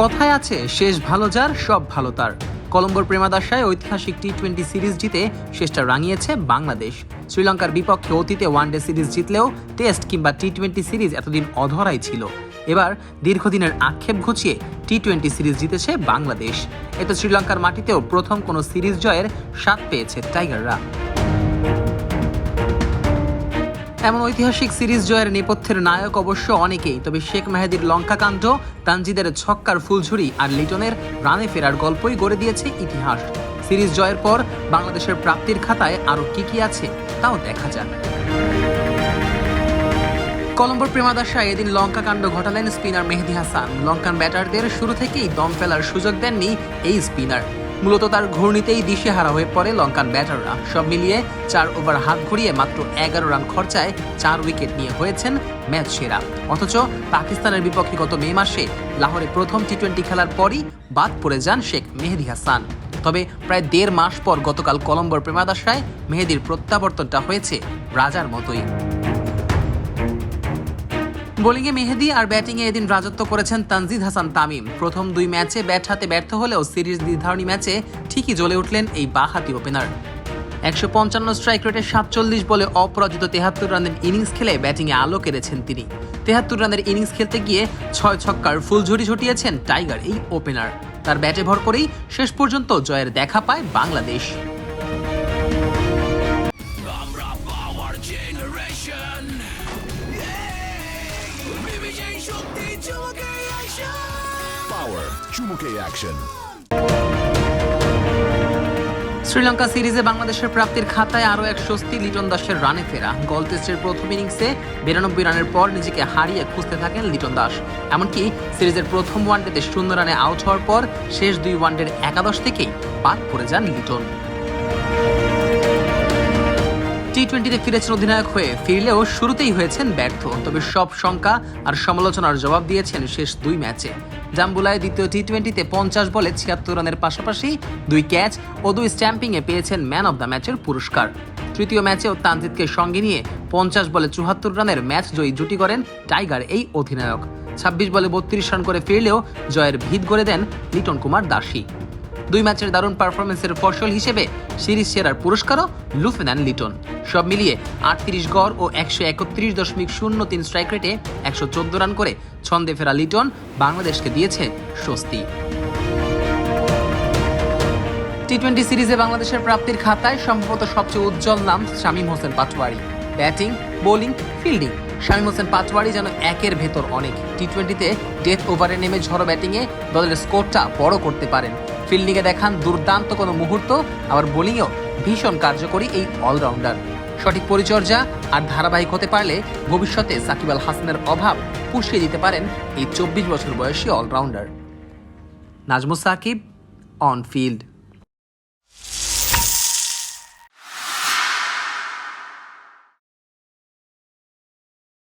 কথায় আছে, শেষ ভালো যার, সব ভালো তার। কলম্বোর প্রেমাদাসায় ঐতিহাসিক টি টোয়েন্টি সিরিজ জিতে শেষটা রাঙিয়েছে বাংলাদেশ। শ্রীলঙ্কার বিপক্ষে অতীতে ওয়ানডে সিরিজ জিতলেও টেস্ট কিংবা টি টোয়েন্টি সিরিজ এতদিন অধরাই ছিল। এবার দীর্ঘদিনের আক্ষেপ ঘুচিয়ে টি টোয়েন্টি সিরিজ জিতেছে বাংলাদেশ। এতে শ্রীলঙ্কার মাটিতেও প্রথম কোনো সিরিজ জয়ের স্বাদ পেয়েছে টাইগাররা। এমন ঐতিহাসিক সিরিজ জয়ের নেপথ্যের নায়ক অবশ্য অনেকেই, তবে শেখ মেহেদির লঙ্কাকাণ্ড, তানজিদের ছক্কার ফুলঝুরি আর লিটনের রানে ফেরার গল্পই গড়ে দিয়েছে ইতিহাস। সিরিজ জয়ের পর বাংলাদেশের প্রাপ্তির খাতায় আরও কি কি আছে তাও দেখা যাক। কলম্বোর প্রেমাদাসায় এদিন লঙ্কা কাণ্ড ঘটালেন স্পিনার মেহেদি হাসান। লঙ্কান ব্যাটারদের শুরু থেকেই দম ফেলার সুযোগ দেননি এই স্পিনার। মূলত তার ঘূর্ণিতেই দিশেহারা হয়ে পড়ে লঙ্কান ব্যাটাররা। সব মিলিয়ে চার ওভার হাত ঘুরিয়ে মাত্র এগারো রান খরচায় চার উইকেট নিয়ে হয়েছেন ম্যাচ সেরা। অথচ পাকিস্তানের বিপক্ষে গত মে মাসে লাহোরে প্রথম টি টোয়েন্টি খেলার পরই বাদ পড়ে যান শেখ মেহেদি হাসান। তবে প্রায় দেড় মাস পর গতকাল কলম্বোর প্রেমাদাসায় মেহেদির প্রত্যাবর্তনটা হয়েছে রাজার মতোই। বোলিংয়ে মেহেদি আর ব্যাটিংয়ে এদিন রাজত্ব করেছেন তানজিদ হাসান তামিম। প্রথম দুই ম্যাচে ব্যাট হাতে ব্যর্থ হলেও সিরিজ নির্ধারণী ম্যাচে ঠিকই জ্বলে উঠলেন এই বাহাতি ওপেনার। একশো পঞ্চান্ন স্ট্রাইক রেটে সাতচল্লিশ বলে অপরাজিত তেহাত্তর রানের ইনিংস খেলে ব্যাটিংয়ে আলো কেড়েছেন তিনি। তেহাত্তর রানের ইনিংস খেলতে গিয়ে ছয় ছক্কার ফুলঝুরি ঝটিয়েছেন টাইগার এই ওপেনার। তার ব্যাটে ভর করেই শেষ পর্যন্ত জয়ের দেখা পায় বাংলাদেশ। Power. চুমুকে অ্যাকশন শ্রীলঙ্কা সিরিজে বাংলাদেশের প্রাপ্তির খাতায় আরও এক স্বস্তি, লিটন দাসের রানে ফেরা। গল টেস্টের প্রথম ইনিংসে বিরানব্বই রানের পর নিজেকে হারিয়ে খুঁজতে থাকেন লিটন দাস। এমনকি সিরিজের প্রথম ওয়ানডেতে শূন্য রানে আউট হওয়ার পর শেষ দুই ওয়ানডের একাদশ থেকেই বাদ পড়ে যান লিটন। টি টোয়েন্টিতে ফিরেছেন অধিনায়ক হয়ে। ফিরলেও শুরুতেই হয়েছেন ব্যর্থ। তবে সব শঙ্কা আর সমালোচনার জবাব দিয়েছেন শেষ দুই ম্যাচে। জাম্বুলায় দ্বিতীয় টি টোয়েন্টিতে পঞ্চাশ বলে ছিয়াত্তর রানের পাশাপাশি দুই ক্যাচ ও দুই স্ট্যাম্পিংয়ে পেয়েছেন ম্যান অব দ্য ম্যাচের পুরস্কার। তৃতীয় ম্যাচেও তানজিদকে সঙ্গে নিয়ে পঞ্চাশ বলে চুহাত্তর রানের ম্যাচ জয়ী জুটি করেন টাইগার এই অধিনায়ক। ছাব্বিশ বলে বত্রিশ রান করে ফিরলেও জয়ের ভিত গড়ে দেন লিটন কুমার দাসী। দুই ম্যাচের দারুণ পারফরমেন্সের ফসল হিসেবে সিরিজ সেরার পুরস্কারও লুফে নেন লিটন। সব মিলিয়ে আটত্রিশ গড় ও একশো একত্রিশ দশমিক শূন্য তিন স্ট্রাইক রেটে একশো চোদ্দ রান করে ছন্দে ফেরা লিটন বাংলাদেশকে দিয়েছে স্বস্তি। টি টোয়েন্টি সিরিজে বাংলাদেশের প্রাপ্তির খাতায় সম্ভবত সবচেয়ে উজ্জ্বল নাম Shamim Hossain Patwari. Batting, bowling, fielding. Shamim Hossain Patwari যেন একের ভেতর অনেক। টি টোয়েন্টিতে ডেথ ওভারে নেমে ঝড়ো ব্যাটিংয়ে দলের স্কোরটা বড় করতে পারেন। ফিল্ডিংয়ে দেখান দুর্দান্ত কোনো মুহূর্ত, আবার বোলিংয়েও ভীষণ কার্যকরী এই অলরাউন্ডার। সঠিক পরিচর্যা আর ধারাবাহিক হতে পারলে ভবিষ্যতে সাকিব আল হাসানের অভাব পুষিয়ে দিতে পারেন এই চব্বিশ বছর বয়সী allrounder. Nazmus Sakib on field